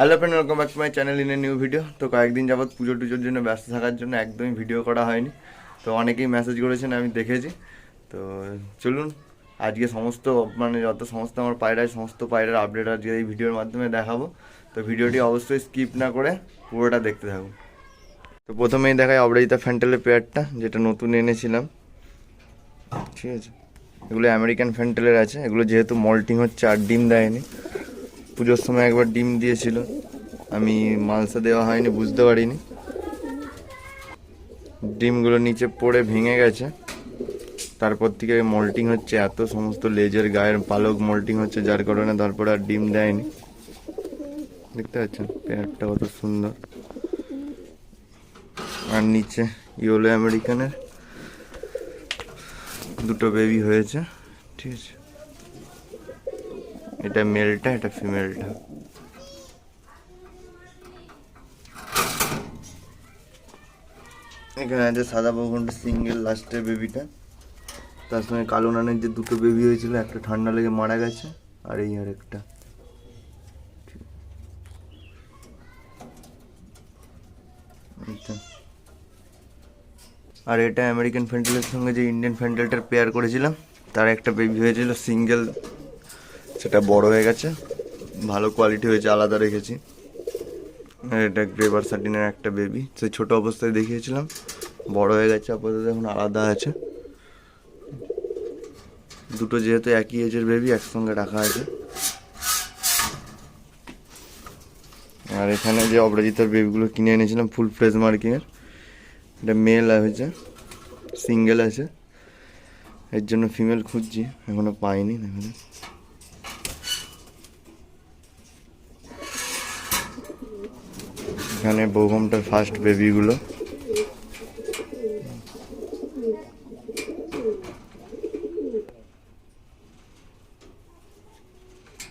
Hello friend welcome back to my channel in a new video তো কয়েকদিন যাবত পুজো টুজোর জন্য ব্যস্ত থাকার জন্য একদমই ভিডিও করা হয়নি। তো অনেকেই মেসেজ করেছেন, আমি দেখেছি। তো চলুন, আজকে সমস্ত মানে যত সমস্ত আমার পায়রায় সমস্ত পায়রার আপডেট আজকে এই ভিডিওর মাধ্যমে দেখাবো। তো ভিডিওটি অবশ্যই স্কিপ না করে পুরোটা দেখতে থাকুন। তো প্রথমেই দেখাই অপরাজিতা ফ্যান্টেলের পেয়ারটা যেটা নতুন এনেছিলাম। ঠিক আছে? এগুলো আমেরিকান ফ্যান্টেলের আছে। এগুলো যেহেতু মল্টিং হচ্ছে, আর ডিম দেয়নি। পুজোর সময় একবার ডিম দিয়েছিল। আমি মালসা দেওয়া হয়নি, বুঝতে পারিনি। ডিমগুলো নিচে পড়ে ভেঙে গেছে। তারপর থেকে মল্টিং হচ্ছে, এত সমস্ত লেজের গায়ের পালক মল্টিং হচ্ছে, যার কারণে তারপরে আর ডিম দেয়নি। দেখতে পাচ্ছেন, পেয়ারটা কত সুন্দর। আর নিচে ইয়োলো আমেরিকানের দুটো বেবি হয়েছে, ঠিক আছে। এটা মেলটা এটা ফিমেলটা এখানে আছে সাদা বগনটা সিঙ্গেল লাস্টের বেবিটা তার সঙ্গে কালো নানের যে দুটো বেবি হয়েছিল, একটা ঠান্ডা লেগে মারা গেছে, আর এই আর একটা। আর এটা আমেরিকান ফ্যান্ডেলের সঙ্গে যে ইন্ডিয়ান ফ্যান্ডেলটার পেয়ার করেছিলাম, তার একটা বেবি হয়েছিল সিঙ্গেল সেটা বড় হয়ে গেছে। ভালো কোয়ালিটি হয়েছে, আলাদা রেখেছি। এটা গ্রেভার সার্টিনের একটা বেবি সেই ছোট অবস্থায় দেখিয়েছিলাম। বড় হয়ে গেছে, আপাতত এখন আলাদা আছে। দুটো যেহেতু একই এজের বেবি একসঙ্গে রাখা আছে। আর এখানে যে অপরাজিতার বেবিগুলো কিনে এনেছিলাম ফুল ফ্রেশ মার্কিংয়ের এটা মেল হয়েছে সিঙ্গেল আছে। এর জন্য ফিমেল খুঁজছি, এখনও পাইনি এখানে এখানে বৌগমটার ফার্স্ট বেবিগুলো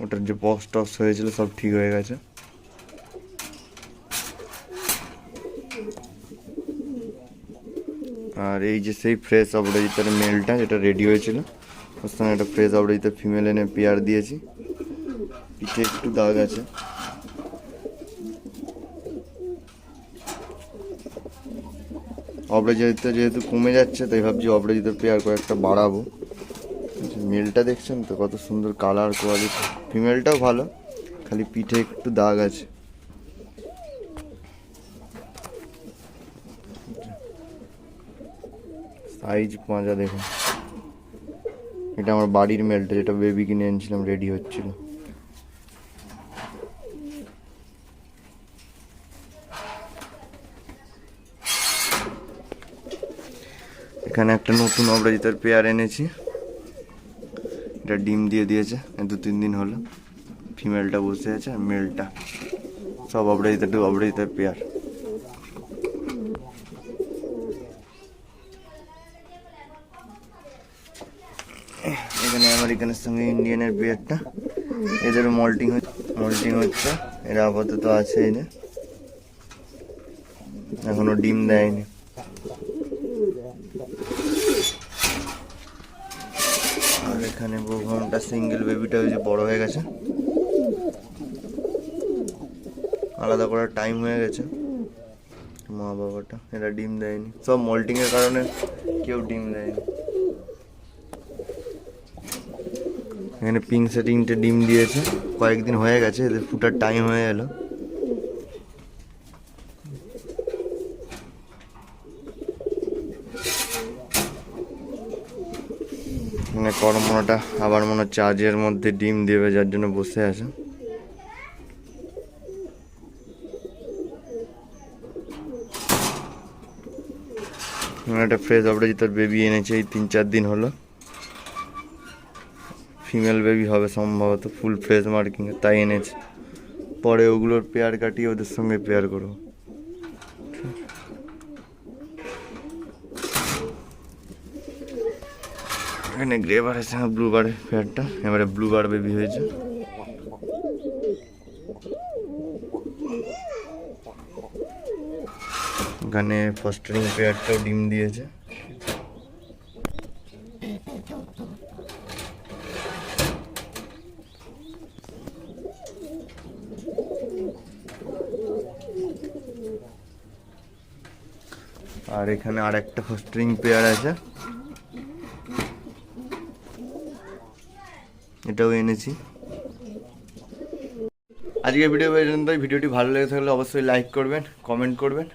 ওটার যে বক্স টক্স হয়েছিল, সব ঠিক হয়ে গেছে। আর এই যে সেই ফ্রেশ অপরাজিতার মেলটা যেটা রেডি হয়েছিল, ওর সঙ্গে একটা ফ্রেশ অপরাজিতার ফিমেল এনে পেয়ার দিয়েছি। পিঠে একটু দাগ আছে। অপরাজিতা যেহেতু কমে যাচ্ছে, তাই ভাবছি অপরাজিতার পেয়ার কয়েকটা বাড়াবো। মেলটা দেখছেন তো, কত সুন্দর কালার কোয়ালিটি ফিমেলটাও ভালো, খালি পিঠে একটু দাগ আছে। সাইজ পাঁজা দেখুন। এটা আমার বাড়ির মেলটা যেটা বেবি কিনে এনেছিলাম রেডি হচ্ছিল। এখানে একটা নতুন অপরাজিতার পেয়ার এনেছি। এটা ডিম দিয়ে দিয়েছে, দু তিন দিন হলো। ফিমেলটা বসে আছে আর মেলটা। সব অপরাজিতা টু অপরাজিতার পেয়ার। এখানে আমেরিকানের সঙ্গে ইন্ডিয়ানের পেয়ারটা। এদেরও মল্টিং মল্টিং হচ্ছে, এরা আপাতত আছে এই এখনও ডিম দেয়নি। আর এখানে বৌভামটা সিঙ্গেল বেবিটা ওই যে বড় হয়ে গেছে। আলাদা করার টাইম হয়ে গেছে। মা বাবাটা, এরা ডিম দেয়নি। সব মল্টিং এর কারণে কেউ ডিম দেয়নি। এখানে পিঙ্ক সেটিংটা ডিম দিয়েছে। কয়েকদিন হয়ে গেছে, এদের ফুটার টাইম হয়ে এলো। মানে কর্মটা আবার মনে হচ্ছে আজের মধ্যে ডিম দেবে, যার জন্য বসে আছে। এখানে একটা ফ্রেশ অপরাজিতার বেবি এনেছে, এই তিন চার দিন হলো। ফিমেল বেবি হবে সম্ভবত ফুল ফ্রেশ মার্কিং তাই এনেছে। পরে ওগুলোর পেয়ার কাটিয়ে ওদের সঙ্গে পেয়ার করব। এখানে গ্রেবার আছে হয়েছে ব্লু বার ফেয়ারটা এবারে ব্লু বার বেবি হয়েছে। এখানে ফস্টারিং পেয়ারটাও ডিম দিয়েছে। আর এখানে আর একটা ফস্টারিং পেয়ার আছে। এটাও এনেছি। আজকের ভিডিও পর্যন্তই। ভিডিওটি ভালো লেগে থাকলে অবশ্যই লাইক করবেন কমেন্ট করবেন।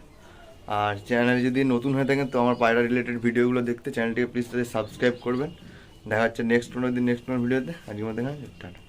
আর চ্যানেলে যদি নতুন হয়ে থাকেন, তো আমার পায়রা রিলেটেড ভিডিওগুলো দেখতে চ্যানেলটিকে প্লিজ তাদের সাবস্ক্রাইব করবেন। দেখা হচ্ছে নেক্সট কোনো দিন নেক্সট কোনো ভিডিওতে আজকের মধ্যে টাটা।